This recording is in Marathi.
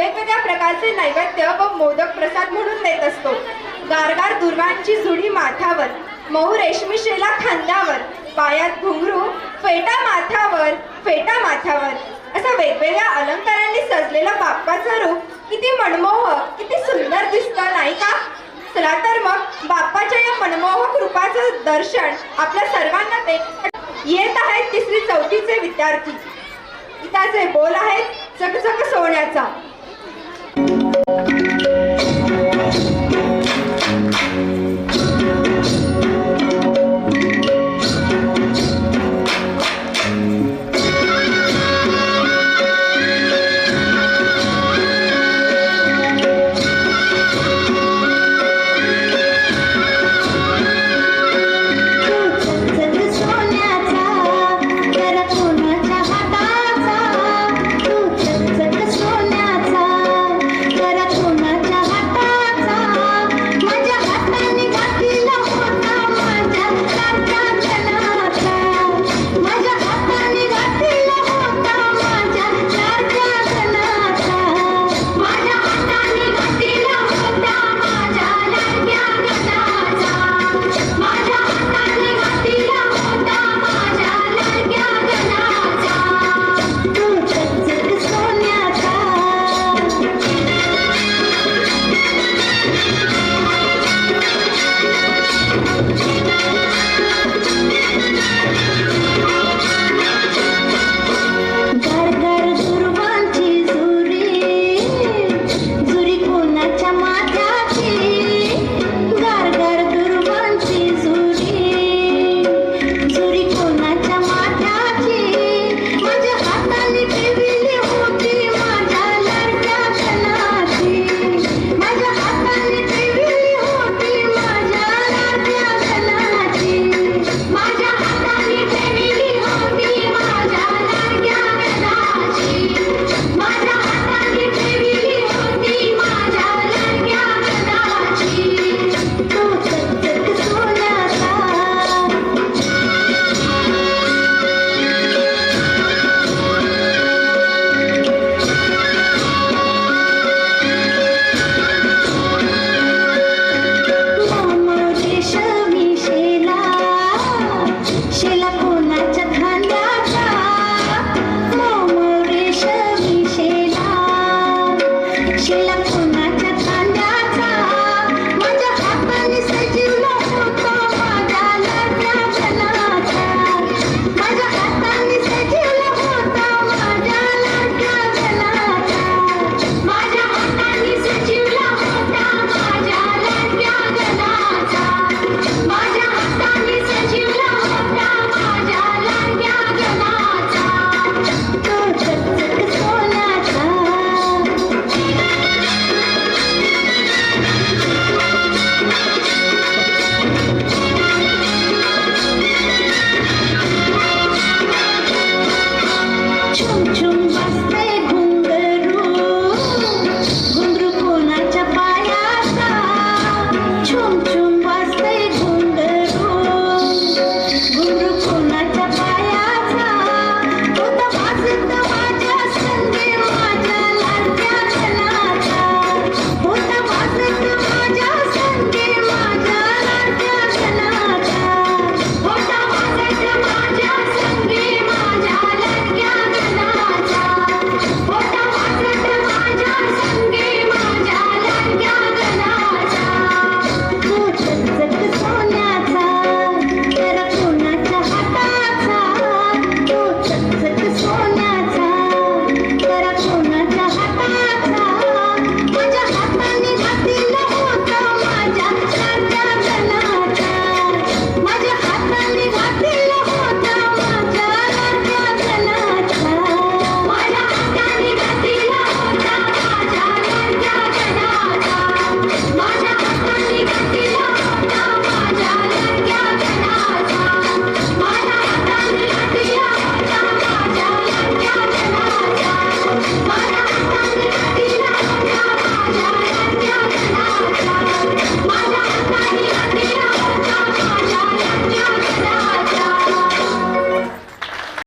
वेगवेगळ्या प्रकारचे नैवेद्य व मोदक प्रसाद म्हणून देत असतो. गारगार दुर्वांची झुडी माथ्यावर मऊ रेशमी शेला खांद्यावर पायात घुंगरू फेटा माथ्यावर फेटा माथ्यावर. असं वेगवेगळ्या अलंकारांनी सजलेलं बाप्पाचं रूप किती मनमोहक किती सुंदर दिसतं नाही का? चला तर मग बाप्पाच्या या मनमोहक रूपाचं दर्शन आपल्या सर्वांना ते येत आहेत तिसरी चौथीचे विद्यार्थी. गीताचे बोल आहेत चकचक सोन्याचा. Thank you. Kill a